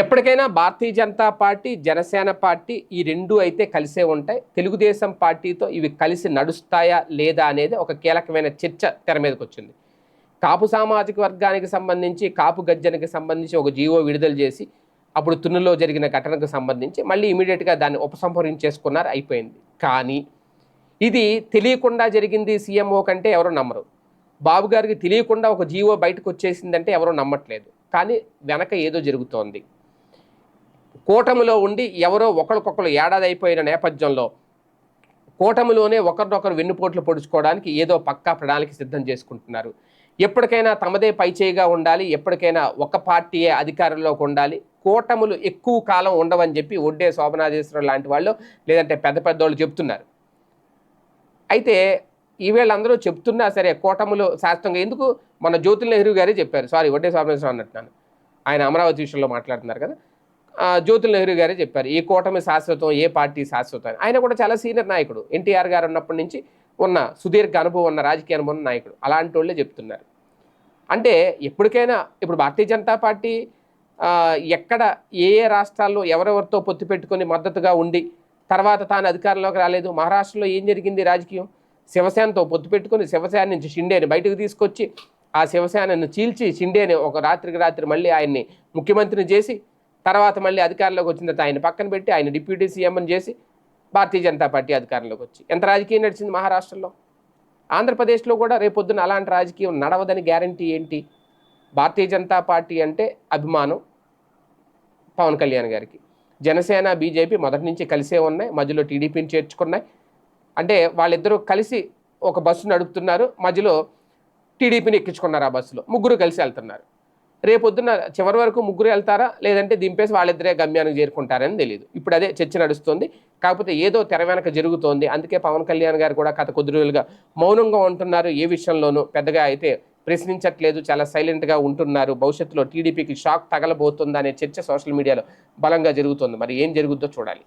ఎప్పటికైనా Bharatiya Janata party Janasena party ఈ రెండు అయితే కలిసే ఉంటాయి. తెలుగుదేశం పార్టీతో ఇవి కలిసి నడుస్తాయా లేదా అనేది ఒక కీలకమైన చర్చ తెర మీదకి వచ్చింది కాపు సామాజిక వర్గానికి సంబంధించి కాపు గర్జనకి సంబంధించి ఒక జీవో విడుదల చేసి అప్పుడు తున్నులో జరిగిన ఘటనకు సంబంధించి మళ్ళీ ఇమీడియట్గా దాన్ని ఉపసంహరించేసుకున్నారు అయిపోయింది. కానీ ఇది తెలియకుండా జరిగింది సీఎంఓ కంటే ఎవరు నమ్మరు. బాబు గారికి తెలియకుండా ఒక జీవో బయటకు వచ్చేసిందంటే ఎవరు నమ్మట్లేదు. కానీ వెనక ఏదో జరుగుతోంది. కూటమిలో ఉండి ఎవరో ఒకరికొకరు ఏడాది అయిపోయిన నేపథ్యంలో కూటమిలోనే ఒకరినొకరు వెన్నుపోట్లు పొడుచుకోవడానికి ఏదో పక్కా ప్రణాళిక సిద్ధం చేసుకుంటున్నారు. ఎప్పటికైనా తమదే పైచేయిగా ఉండాలి ఎప్పటికైనా ఒక పార్టీయే అధికారంలోకి ఉండాలి. కూటములు ఎక్కువ కాలం ఉండవని చెప్పి ఒడ్డే శోభనాథేశ్వరం లాంటి వాళ్ళు లేదంటే పెద్ద పెద్ద వాళ్ళు చెప్తున్నారు. అయితే ఈవేళందరూ చెప్తున్నా సరే కూటములు శాస్త్రంగా ఎందుకు? మన జ్యోతుల్ నెహ్రూ గారే చెప్పారు. సారీ ఒడ్డే శోభనాథేశ్వరం అన్నట్టున్నాను. ఆయన అమరావతి విషయంలో మాట్లాడుతున్నారు కదా. జ్యోతుల నెహ్రూ గారే చెప్పారు. ఈ కూటమి శాశ్వతం ఏ పార్టీ శాశ్వతం అని. ఆయన కూడా చాలా సీనియర్ నాయకుడు. ఎన్టీఆర్ గారు ఉన్నప్పటి నుంచి ఉన్న సుదీర్ఘ అనుభవం ఉన్న రాజకీయ అనుభవం నాయకుడు. అలాంటి వాళ్ళే చెప్తున్నారు. అంటే ఎప్పటికైనా ఇప్పుడు భారతీయ జనతా పార్టీ ఎక్కడ ఏ ఏ రాష్ట్రాల్లో ఎవరెవరితో పొత్తు పెట్టుకొని మద్దతుగా ఉండి తర్వాత తాను అధికారంలోకి రాలేదు. మహారాష్ట్రలో ఏం జరిగింది రాజకీయం? శివసేనతో పొత్తు పెట్టుకొని శివసేన నుంచి షిండేని బయటకు తీసుకొచ్చి ఆ శివసేనను చీల్చి షిండేని ఒక రాత్రికి రాత్రి మళ్ళీ ఆయన్ని ముఖ్యమంత్రిని చేసి తర్వాత మళ్ళీ అధికారంలోకి వచ్చిన తర్వాత ఆయన పక్కన పెట్టి ఆయన డిప్యూటీ సీఎంని చేసి భారతీయ జనతా పార్టీ అధికారంలోకి వచ్చి. ఎంత రాజకీయం నడిచింది మహారాష్ట్రలో? ఆంధ్రప్రదేశ్లో కూడా రేపొద్దున అలాంటి రాజకీయం నడవదని గ్యారంటీ ఏంటి? భారతీయ జనతా పార్టీ అంటే అభిమానం పవన్ కళ్యాణ్ గారికి. జనసేన బీజేపీ మొదటి నుంచి కలిసే ఉన్నాయి. మధ్యలో టీడీపీని చేర్చుకున్నాయి. అంటే వాళ్ళిద్దరూ కలిసి ఒక బస్సు నడుపుతున్నారు. మధ్యలో టీడీపీని ఎక్కించుకున్నారు ఆ బస్సులో. ముగ్గురు కలిసి వెళ్తున్నారు. రేపొద్దున చివరి వరకు ముగ్గురు వెళ్తారా? లేదంటే దింపేసి వాళ్ళిద్దరే గమ్యానికి చేరుకుంటారని తెలియదు ఇప్పుడు అదే చర్చ నడుస్తుంది. కాకపోతే ఏదో తెర వెనక జరుగుతోంది. అందుకే పవన్ కళ్యాణ్ గారు కూడా గత కొద్ది రోజులుగా మౌనంగా ఉంటున్నారు. ఏ విషయంలోనూ పెద్దగా అయితే ప్రశ్నించట్లేదు. చాలా సైలెంట్గా ఉంటున్నారు. భవిష్యత్తులో టీడీపీకి షాక్ తగలబోతుందా అనే చర్చ సోషల్ మీడియాలో బలంగా జరుగుతుంది. మరి ఏం జరుగుద్దో చూడాలి.